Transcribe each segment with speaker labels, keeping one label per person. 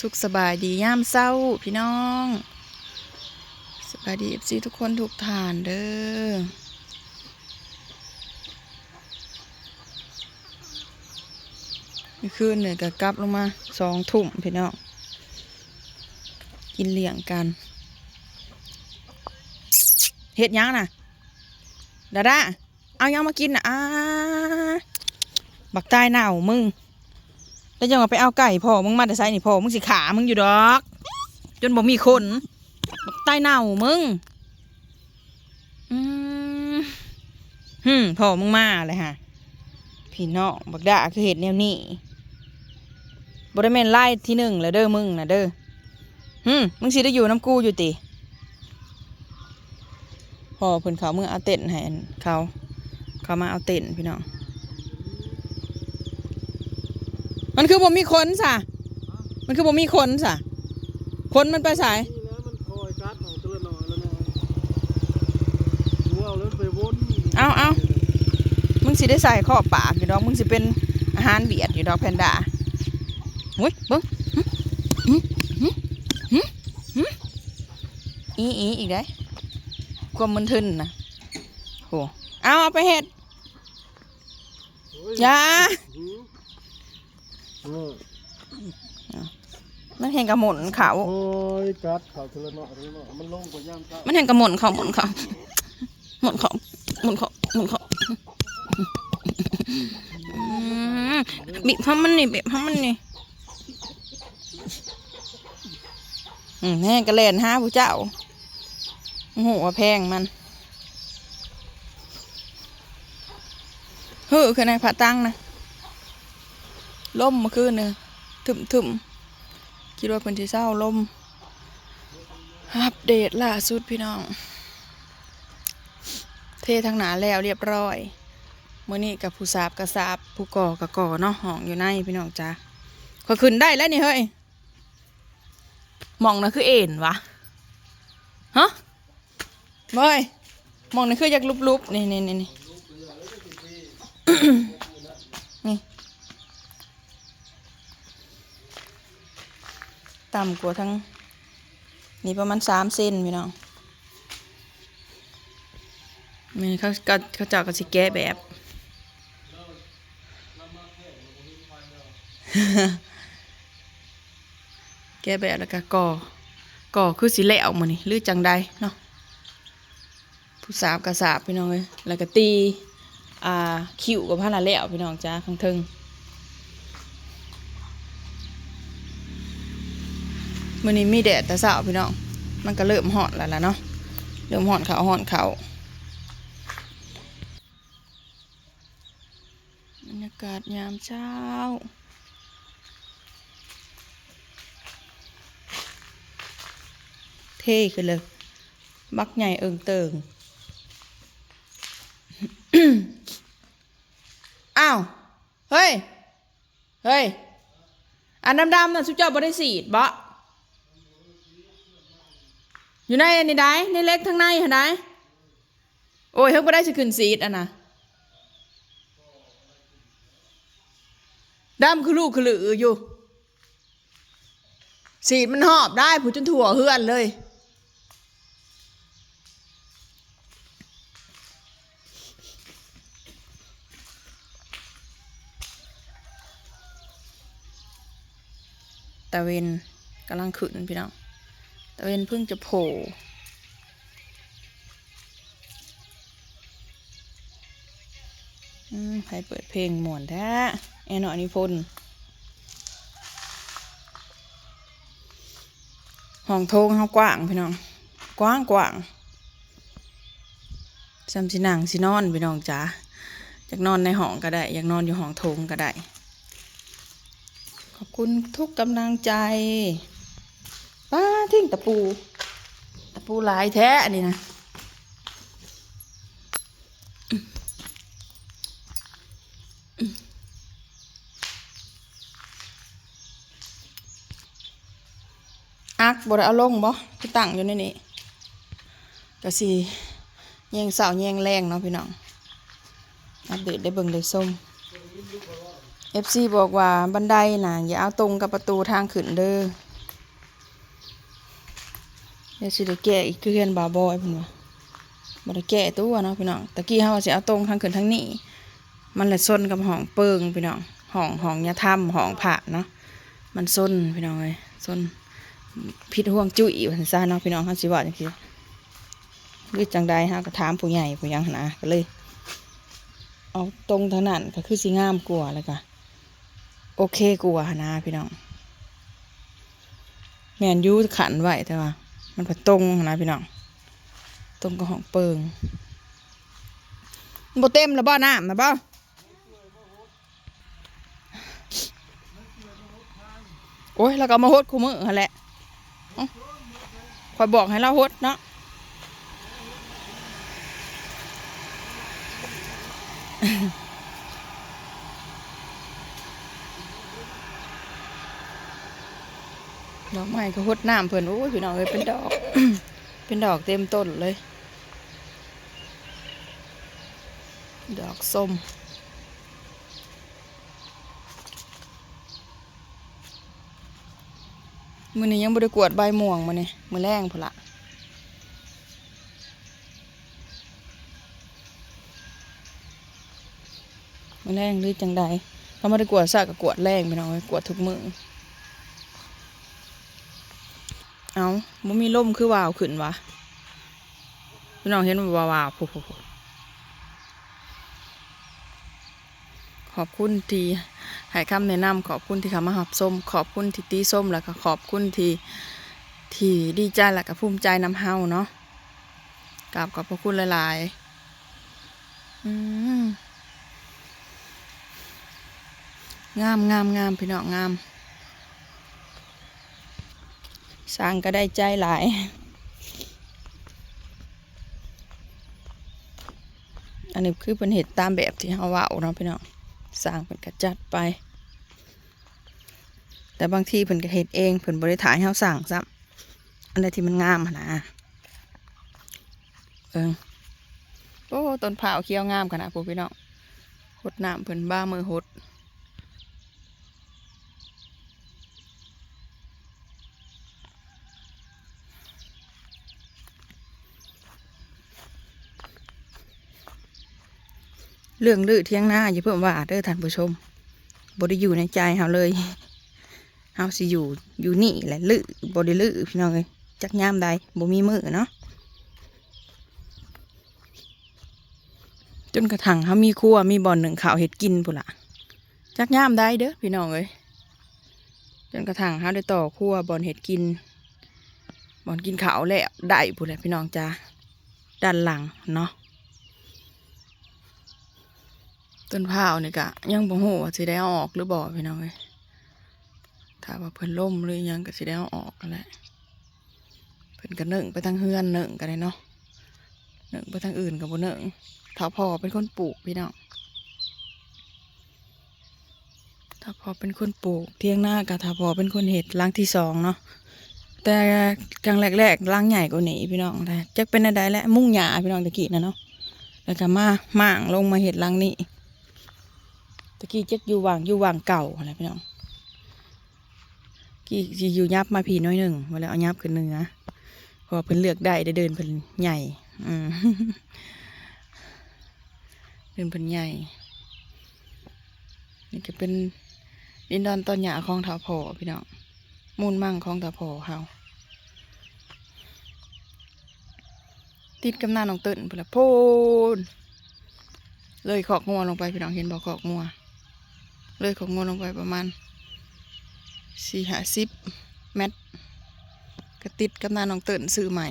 Speaker 1: สุขสบายดีย่ามเศร้าพี่น้อง สบายดีเอฟซีทุกคนทุกฐานเด้อคืนเนี่ยก็กลับลงมาสองทุ่มพี่น้อง กินเลี้ยงกันเฮ็ดยังน่ะดาดาเอายังมากินน่ะอ่าบักตายหนาวมึง แล้วยังเอาไปเอาไก่พ่อมึงมาแต่ไซนี่พ่อมึงสิขามึงอยู่ดอก จนบ่มีคนใต้เน่ามึงอืมฮึพ่อมึงมาเลยฮะพี่น้องบักด่าคือเห็ดแนวนี้บริเวณไล่ที่หนึ่งแล้วเด้อมึงนะเด้อฮึมมึงสิได้อยู่น้ำกูอยู่ติพ่อเพิ่นเขามึงเอาเต็นให้เขา เขามาเอาเต็นพี่น้อง มันคือบ่มีคนสะมันคือบ่มีคนสะคนมันไปสาย
Speaker 2: นี่แล้วมันคอยกัดออกตัวละหน่อยละหน่อยดูเอาแล้วไปวน
Speaker 1: เอาเอามึงสิได้ใส่ข้อปากอยู่ดอกมึงสิเป็นอาหารเบียดอยู่ดอกแพนด้าโอ้ยเบิ้งหึหึหึหึอีอีอีกได้ความมึนทึนนะโหเอาเอาไปเห็ด
Speaker 2: โอ้ย
Speaker 1: อยา
Speaker 2: หือเออ
Speaker 1: มันเห็นกระหมุนเขา
Speaker 2: คอยกัดเข่าตัวละหน่อยตัวละหน่อยมันลงกว่าย่างกัด
Speaker 1: มันเห็นกระหมุนเขาหมุนเขาหมุนเขาหมุนเขาหมุนเขาอืมบีบพามันนี่บีบพามันนี่อืมแม่กระเลนห้าผู้เจ้าโอ้โหว่าแพงมันเฮ้อคือในผาตั้งนะ ล่มมาคืนเนี่ยถึมถึมคิดว่าเป็นที่เศร้าล่มอัปเดตล่าสุดพี่น้อง เททางหนาแล้วเรียบร้อยเมื่อนี้กับผู้สาบกับสาบผู้ก่อกับก่อเนาะห้องอยู่ในพี่น้องจ้าก็ขึ้นได้แล้วนี่เฮ้ยมองนะคือเอ็นวะฮะบอยมองนะคืออยากลุบๆนี่นี่นี่นี่ ต่ำกว่าทั้ง นี่ประมาณสามเซนพี่น้องนี่เขาก็เขาจาะกับสิแกะแบบแกะแบบแล้วก็ก่อก่อคือสิแหลวมานี่หรือจังใดเนาะผู้สาวกระสาบพี่น้องเลยแล้วก็ตี อ่าคิวกับผ้าละแหลวพี่น้องจ้าข้างเทิง มื่อนี้มีแดดแต่เช้าพี่น้อง มันก็เริ่มหอนแล้วล่ะเนาะ เริ่มหอนเขาหอนเขาบรรยากาศยามเช้าเท่ขึ้นเลย บักใหญ่เอิงเติงอ้าว เฮ้ย เฮ้ย อันดำๆน่ะสุดเจ้าบ่ได้สีดบ่ อยู่ในอันนี้ได้ในเล็กทั้งในเหรอได้โอ้ยเฮาบ่ได้สิขึ้นซีดอะนะดำคือลูกคือหลืออยู่ สีดมันหอบได้ผู้จนถั่วเฮือนเลย ตะเวนกำลังขึ้นพี่น้อง ตะเวนเพิ่งจะโผล่ใครเปิดเพลงหมวนแท้แอนอนิพนธ์ห้องโถงเฮากว้างพี่น้อง กว้างกว้างซำสินังสินอนพี่น้องจ๋าอยากนอนในห้องก็ได้ อยากนอนอยู่ห้องโถงก็ได้ ขอบคุณทุกกำลังใจ ป้าทิ้งตะปู ตะปูหลายแท้อันนี้นะอักบไดเอาลงบ่คือตั้งอยู่ในนี้ก็สิแยงเสาแยงแรงเนาะพี่น้องอัปเดตได้เบิ่งได้ส้ม FC บอกว่าบันไดน่ะอย่าเอาตรงกับประตูทางขึ้นเด้อ ดี๋ยวสิได้แก้อีกคือเฮือนบาบอยเพิ่นว่าบ่ได้แก้ตัวเนาะพี่น้องตะกี้เฮาสิเอาตรงทางขึ้นทางนี้ มันเลยซนกับห้องเปิงพี่น้องห้องห้องยาถ้ำห้องผ่าเนาะมันซนพี่น้องเลยซนพิษห่วงจุ้ยว่าซั่นซะเนาะพี่น้องเฮาสิว่าจังซี่หรือจังใดฮะก็ถามผู้ใหญ่ผู้หยังหั้นนะก็เลยเอาตรงเท่านั้นก็คือสิงามกว่าแล้วก็โอเคกว่าหั้นะพี่น้องแมนยูขันไหวแต่ว่า มันไปตรงนะพี่น้องตรงกับห้องเปิงบ่เต็มแล้วบ่น้ำนะบ่โอ้ยแล้วก็มามาฮดคู่มือหันแหละคอยบอกให้เราฮดเนาะ ดอก ไม้ก็ฮดน้ำเพิ่นโอ้ยพี่น้องเอ้ยเป็นดอก เป็นดอกเต็มต้นเลย ดอกส้มมือนี้ยังบ่ได้กวดใบม่วงมาเนี่ยมือแรงพละมือแรงหรือจังใดถ้าบ่ได้กวดซะก็กวดแรงพี่น้องเอ้ยกวดทุกมือ เอา บ่มีลมคือวาวขึ้นวะพี่น้องเห็นว่าวาวๆผู้ขอบคุณที่ให้คำแนะนำขอบคุณที่เข้ามาหับส้ม ขอบคุณที่ตีส้มแล้วก็ขอบคุณที่ที่ดีใจแล้วก็ภูมิใจนำเฮาเนาะกราบขอบพระคุณหลายๆอืมงามงามงามพี่น้องงาม สร้างก็ได้ใจหลาย อันนี้คือเป็นเหตุตามแบบที่เขาว่าเนาะพี่น้องสร้างเป็นกระจัดไป แต่บางทีเพิ่นก็เฮ็ดเองเพิ่นบริถ่ายเขาสั่งซ้ำอันใดที่มันงามนะเออโอ้ต้นเผาเขียวงามขนาดพวกพี่น้องหดน้ำเพิ่นบ้ามือหด เรื่องลือเที่ยงหน้าอย่าเพิ่มว่าเด้อท่านผู้ชมบไดิอยู่ในใจเฮาเลยเฮาสิอยู่อยู่นี่แหละลือบไดิลือพี่น้องเลยจักย่ามใดบ่มีมือเนาะจนกระทั่งเฮามีครัวมีบ่อนหนึ่งข้าวเห็ดกินพุ่นละจักย่ามใดเด้อพี่น้องเลยจนกระทั่งเฮาได้ต่อครัวบ่อนเห็ดกินบ่อนกินข้าวแล้วได้พุ่นแหละพี่น้องจ้าด้านหลังเนาะ ต้นพร้าวนี่กะยังบ่ฮู้ว่าสิได้ออกหรือบ่พี่น้องเอ้ยถ้าว่าเพิ่นล่มหรือยังก็สิได้อออกนั่นแหละเพิ่นก็นึ่งไปทางเฮือนนึ่งก็ได้เนาะนึ่งไปทางอื่นก็บ่นึ่งถ้าพ่อเป็นคนปลูกพี่น้องถ้าพ่อเป็นคนปลูกเที่ยงหน้าก็ถ้าพ่อเป็นคนเฮ็ดหลังที่สองเนาะแต่ครั้งแรกๆหลังใหญ่กว่านี้พี่น้องแต่จักเป็นอะไรแหละมุ่งหญ้าพี่น้องตะกี้นะเนาะแล้วก็มาหม่างลงมาเฮ็ดหลังนี้ะกี้เจ๊กอยู่วางอยู่วางเก่าอะไรพี่น้องกี้อยู่ยับมาผีน้อยหนึ่งมาแล้วเอายับขึ้นหนึ่งนะพอเพิ่นเลือกได้ได้เดินเพิ่นใหญ่อืมเดินเพิ่นใหญ่ นี่จะเป็นดินดอนตอนหยาของเถาพอพี่น้องมูลมั่งของเถาพอเฮาติดกำนาหนองเติ้นพิ่นละโพนเลยขอกงัวลงไปพี่น้องเห็นบอกขอกงัว เลยของงนลงไปประมาณสี่ห้าสิบเมตรกระติดกับนาน้องเตินซื้อใหม่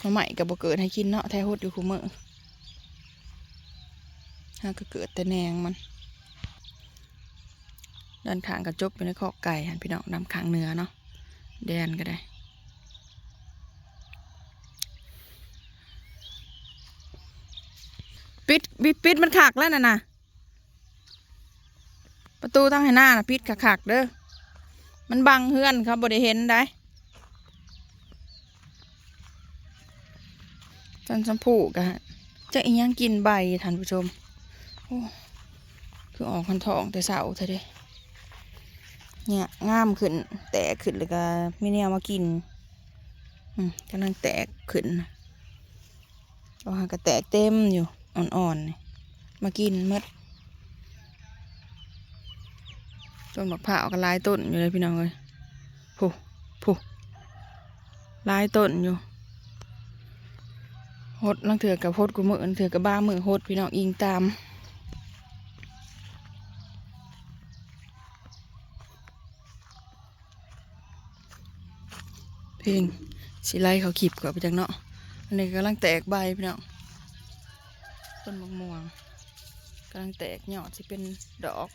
Speaker 1: มาใหม่กับบ่เกิดให้กินเนาะแท้หดอยู่คู่มือฮาก็เกิดแต่แนงมันด้านข้างกระจบอยู่ในขอกไก่หันพี่น้องนำข้างเนื้อเนาะแดนก็ได้ปิดปิดปิดมันขากแล้วน่ะนะ ประตูทางให้หน้านะปิดขักๆเด้อ มันบังเฮือนครับบ่ได้เห็นได้จันชมพูกะจะอียังกินใบท่านผู้ชม โอ้ คือออกคันทองแต่เสาเธอเด้เนี่ยง่ามขึ้น แต่ขึ้นเลยก็ไม่เนี่ยมากิน อืมกำลังแตกขึ้นเราหากระแตกเต็มอยู่ อ่อนๆ มากินหมด ต้นมะพร้าวก็ลายต้นอยู่เลยพี่น้องเลยผู้ผู้ลายต้นอยู่หดลังเถือกับหดกูมือลังเถือกับบ้ามือหดพี่น้องอิงตามเพลงสิไลเขาขีบกว่าไปจากเนาะอันนี้กำลังแตกใบพี่น้องต้นมะม่วงกำลังแตกยอดสิเป็นดอก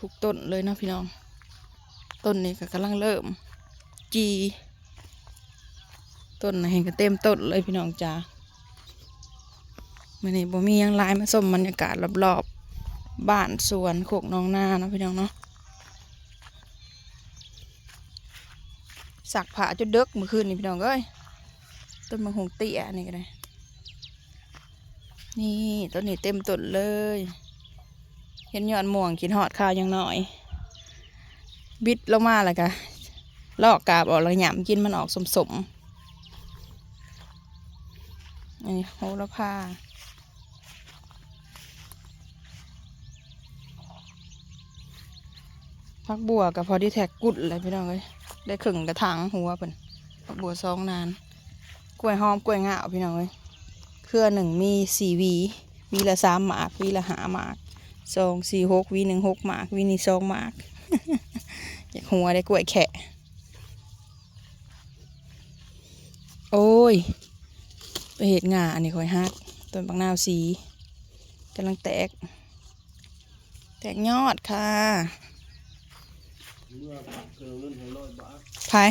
Speaker 1: ทุกต้นเลยนะพี่น้อง ต้นนี้ก็กำลังเริ่ม จี ต้นไหนก็เต็มต้นเลยพี่น้องจ้ามื่อนี้บ่มียังลายมาส้มบรรยากาศรอบๆบ้านสวนโคกน้องหน้านะพี่น้องเนาะสักผ้าจนเด็กเมื่อคืนนี่พี่น้องเอ้ยต้นมะฮงเตี้ยนี่ก็ได้นี่ต้นนี้เต็มต้นเลย เห็นยอดม่วงกินหอดข้าวยังน้อย บิดลงมาแล้วก็ลอกกาบออกแล้วหยำกินมันออกสมสมอันนี้โหระพาพักบัวกับพอดีแท็กกุดเลยพี่น้องเอ้ยได้ครึ่งกระถางหัวเพิ่นผักบัวซองนาน กล้วยหอมกล้วยงาพี่น้องเอ้ยเครือหนึ่งมีสี่หวีวีละสามหมากวีละหาหมาก สองสี่หกหวีหนึ่งหกหมากหวีนี่สองหมากอยากหัวได้กล้วยแขะโอ้ยไปเห็ดงาอันนี้คอยฮักต้นบักนาวสีกำลังแตก แตกยอดค่ะ
Speaker 2: เมื่อเกินเงินหกร้อยบาท
Speaker 1: พาย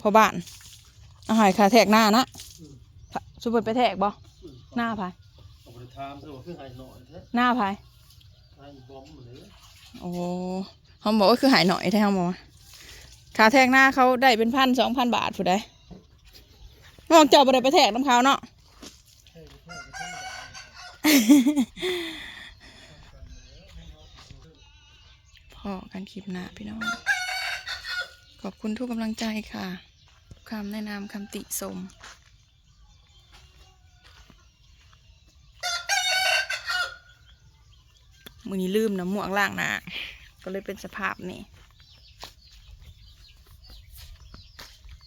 Speaker 1: พอบ้านเอาหายขาแทกหน้านะพะสุบไปแทกบ่หน้าพาย
Speaker 2: เอาไปทำเถอะว่าคือหายหน่อยแท้
Speaker 1: หน้าพาย
Speaker 2: หายบอมเลย
Speaker 1: โอ้เขาบอกว่าคือหายหน่อยแท้เขาบอกว่าขาแทกหน้าเขาได้เป็นพันสองพันบาทผู้ใดมองเจ้าบ่ไปไปแทกน้ำเขาเนาะพอกันคลิปหน้าพี่น้อง ขอบคุณทุกกำลังใจค่ะคำแนะนำคำติชม มือนี้ลืมน้ำหมวกล่างหนาก็เลยเป็นสภาพนี่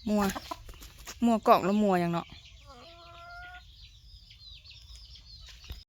Speaker 1: มัว มัวกล่องแล้วมัวอย่างเนาะ